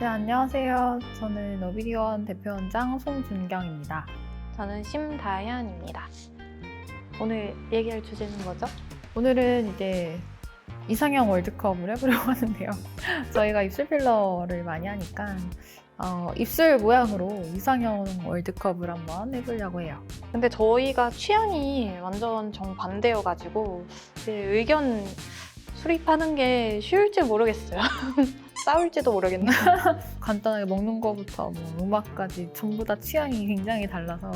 네, 안녕하세요. 저는 너비디원 대표원장 송준경입니다. 저는 심다현입니다. 오늘 얘기할 주제는 뭐죠? 오늘은 이제 이상형 월드컵을 해보려고 하는데요. 저희가 입술 필러를 많이 하니까 어, 입술 모양으로 이상형 월드컵을 한번 해보려고 해요. 근데 저희가 취향이 완전 정반대여가지고 의견 수립하는 게 쉬울지 모르겠어요. 싸울지도 모르겠네요. 간단하게 먹는 거부터 뭐 음악까지 전부 다 취향이 굉장히 달라서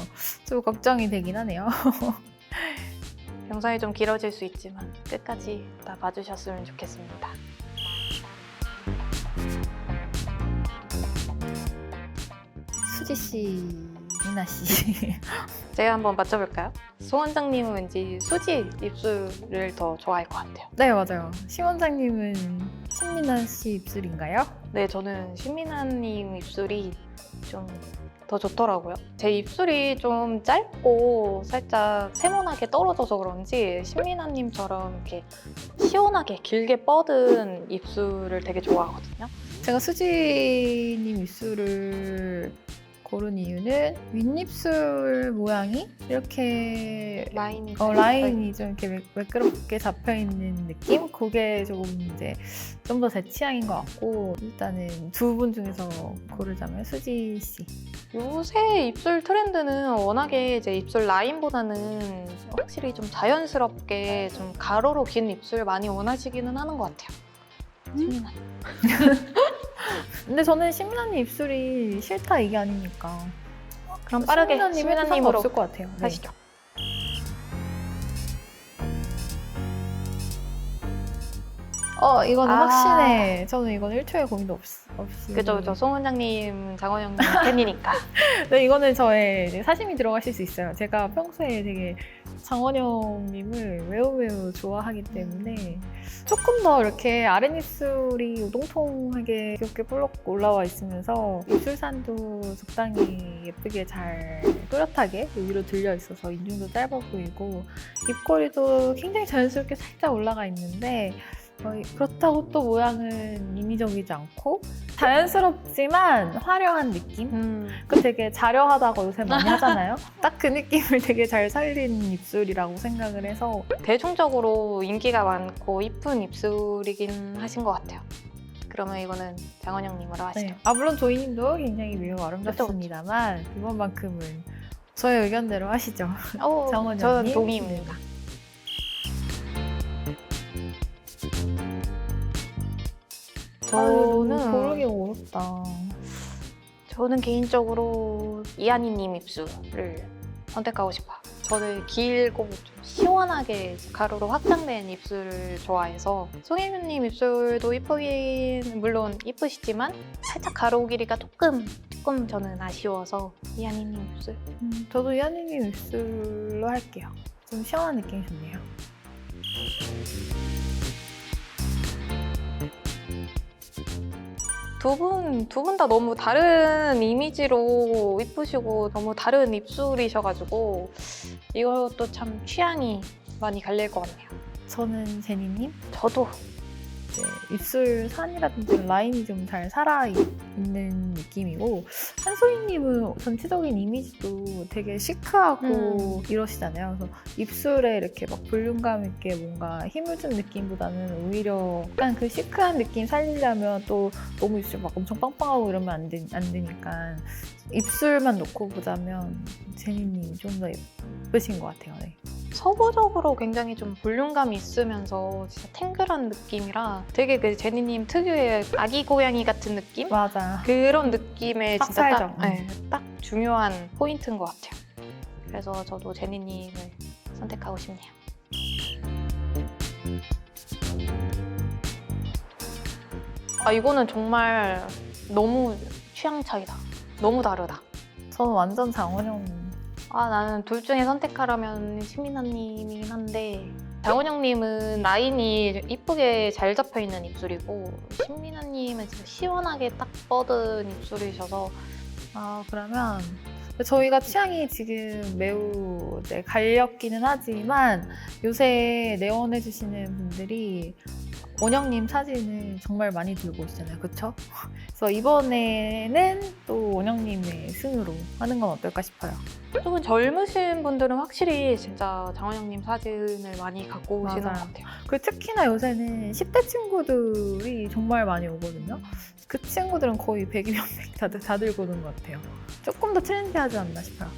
좀 걱정이 되긴 하네요. 영상이 좀 길어질 수 있지만 끝까지 다 봐주셨으면 좋겠습니다. 수지 씨, 미나 씨. 제가 한번 맞춰볼까요? 송 원장님은 왠지 수지 입술을 더 좋아할 것 같아요. 네, 맞아요. 시 원장님은 신민아 씨 입술인가요? 네, 저는 신민아님 입술이 좀 더 좋더라고요. 제 입술이 좀 짧고 살짝 세모나게 떨어져서 그런지 신민아님처럼 이렇게 시원하게 길게 뻗은 입술을 되게 좋아하거든요. 제가 수지님 입술을 고른 이유는 윗입술 모양이 이렇게 라인이 어, 라인이 좀 이렇게 매- 매끄럽게 잡혀 있는 느낌? 그게 조금 이제 좀 더 제 취향인 것 같고 일단은 두 분 중에서 고르자면 수지 씨. 요새 입술 트렌드는 워낙에 이제 입술 라인보다는 확실히 좀 자연스럽게 좀 가로로 긴 입술 많이 원하시기는 하는 것 같아요. 신민아. 근데 저는 신민아님 입술이 싫다 이게 아니니까. 그럼 빠르게 신민아님은 신민아님으로 없을 것 같아요. 네. 하시죠. 어 이거는 아. 확신해. 저는 이건 1초의 고민도 없, 없이. 그죠, 그죠. 송 원장님, 장원영님 팬이니까. 네, 이거는 저의 이제 사심이 들어가실 수 있어요. 제가 평소에 되게 장원영님을 매우 매우 좋아하기 때문에 조금 더 이렇게 아랫입술이 우동통하게 귀엽게 볼록 올라와 있으면서 입술산도 적당히 예쁘게 잘 뚜렷하게 위로 들려 있어서 인중도 짧아 보이고 입꼬리도 굉장히 자연스럽게 살짝 올라가 있는데 어, 그렇다고 또 모양은 인위적이지 않고 자연스럽지만 화려한 느낌? 음, 그 되게 자려하다고 요새 많이 하잖아요. 딱 그 느낌을 되게 잘 살린 입술이라고 생각을 해서 대중적으로 인기가 많고 이쁜 입술이긴 하신 것 같아요. 그러면 이거는 장원영님으로 하시죠. 네. 아 물론 조이님도 굉장히 매우 아름답습니다만 이번만큼은 저의 의견대로 하시죠. 어, 장원영님. 저는 동의입니다. 저는 저는 고르기 어렵다. 저는 개인적으로 이한이님 입술을 선택하고 싶어요. 저는 길고 좀 시원하게 가로로 확장된 입술을 좋아해서 송혜교님 입술도 이쁘긴 물론 이쁘시지만 살짝 가로 길이가 조금 조금 저는 아쉬워서 이한이님 입술 음, 저도 이한이님 입술로 할게요. 좀 시원한 느낌이 좋네요. 두 분, 두 분 다 너무 다른 이미지로 이쁘시고 너무 다른 입술이셔가지고 이것도 참 취향이 많이 갈릴 것 같네요. 저는 제니님 저도 이제 입술 산이라든지 라인이 좀 잘 살아 있는 느낌이고 한소희님은 전체적인 이미지도 되게 시크하고 이러시잖아요. 그래서 입술에 이렇게 막 볼륨감 있게 뭔가 힘을 준 느낌보다는 오히려 약간 그 시크한 느낌 살리려면 또 너무 입술 막 엄청 빵빵하고 이러면 안, 되, 안 되니까 입술만 놓고 보자면 제니님이 좀더 예쁘신 것 같아요. 네. 서구적으로 굉장히 좀 볼륨감이 있으면서 진짜 탱글한 느낌이라 되게 그 제니님 특유의 아기 고양이 같은 느낌? 맞아. 그런 느낌의 딱 진짜 딱. 네, 딱 중요한 포인트인 것 같아요. 그래서 저도 제니님을 선택하고 싶네요. 아 이거는 정말 너무 취향 차이다. 너무 다르다. 저는 완전 장원영. 아 나는 둘 중에 선택하라면 신민아님이긴 한데 장원영님은 라인이 이쁘게 잘 잡혀 있는 입술이고 신민아님은 진짜 시원하게 딱 뻗은 입술이셔서. 아 그러면 저희가 취향이 지금 매우 이제 갈렸기는 하지만 요새 내원해 주시는 분들이 원영님 사진을 정말 많이 들고 오시잖아요. 그쵸? 그래서 이번에는 또 원영님의 승으로 하는 건 어떨까 싶어요. 조금 젊으신 분들은 확실히 진짜 장원영님 사진을 많이 갖고 오시는 맞아요. 것 같아요. 그 특히나 요새는 10대 친구들이 정말 많이 오거든요. 그 친구들은 거의 100이면 100 다들 다 들고 오는 것 같아요. 조금 더 트렌디하지 않나 싶어요.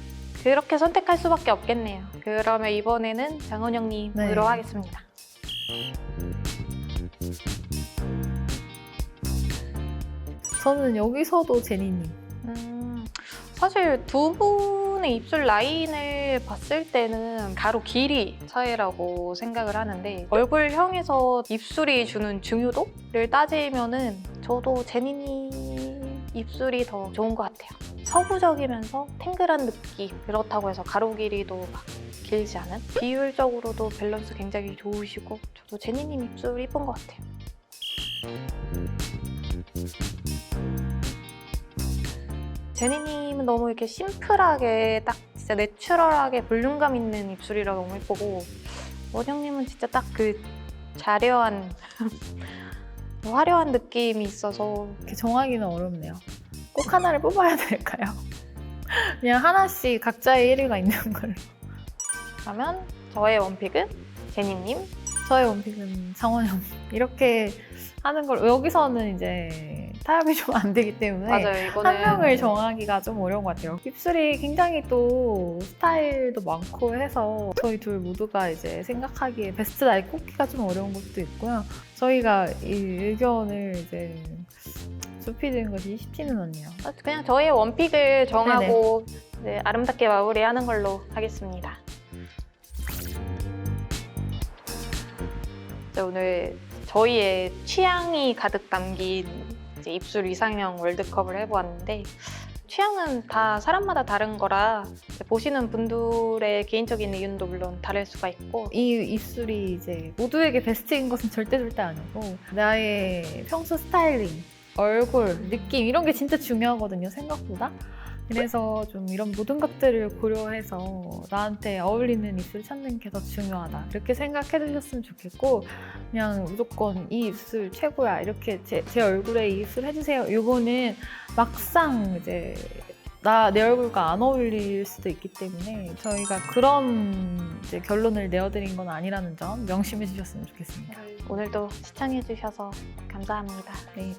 그렇게 선택할 수밖에 없겠네요. 그러면 이번에는 장원영님으로 네. 하겠습니다. 저는 여기서도 제니님. 음, 사실 두 분의 입술 라인을 봤을 때는 가로 길이 차이라고 생각을 하는데 얼굴형에서 입술이 주는 중요도를 따지면은 저도 제니님 입술이 더 좋은 것 같아요. 서구적이면서 탱글한 느낌 그렇다고 해서 가로 길이도 막 길지 않은 비율적으로도 밸런스 굉장히 좋으시고 저도 제니님 입술 이쁜 것 같아요. 제니님은 너무 이렇게 심플하게 딱 진짜 내추럴하게 볼륨감 있는 입술이라 너무 예쁘고 원영님은 진짜 딱 그 자려한 화려한 느낌이 있어서 이렇게 정하기는 어렵네요. 꼭 하나를 뽑아야 될까요? 그냥 하나씩 각자의 1위가 있는 걸로. 그러면 저의 원픽은 제니님 저의 원픽은 장원영. 이렇게 하는 걸 여기서는 이제 타협이 좀 안 되기 때문에 맞아요 이거는 한 명을 정하기가 좀 어려운 것 같아요. 입술이 굉장히 또 스타일도 많고 해서 저희 둘 모두가 이제 생각하기에 베스트 나이 꼽기가 좀 어려운 것도 있고요. 저희가 이 의견을 이제 좁히는 것이 쉽지는 않네요. 그냥 저의 원픽을 정하고 아름답게 마무리하는 걸로 하겠습니다. 이제 오늘 저희의 취향이 가득 담긴 이제 입술 이상형 월드컵을 해보았는데 취향은 다 사람마다 다른 거라 보시는 분들의 개인적인 의견도 물론 다를 수가 있고 이 입술이 이제 모두에게 베스트인 것은 절대 절대 아니고 나의 평소 스타일링, 얼굴, 느낌 이런 게 진짜 중요하거든요 생각보다. 그래서 좀 이런 모든 것들을 고려해서 나한테 어울리는 입술 찾는 게 더 중요하다 이렇게 생각해 주셨으면 좋겠고 그냥 무조건 이 입술 최고야 이렇게 제, 제 얼굴에 이 입술 해주세요 이거는 막상 이제 나 내 얼굴과 안 어울릴 수도 있기 때문에 저희가 그런 이제 결론을 내어드린 건 아니라는 점 명심해 주셨으면 좋겠습니다. 오늘도 시청해 주셔서 감사합니다. 네.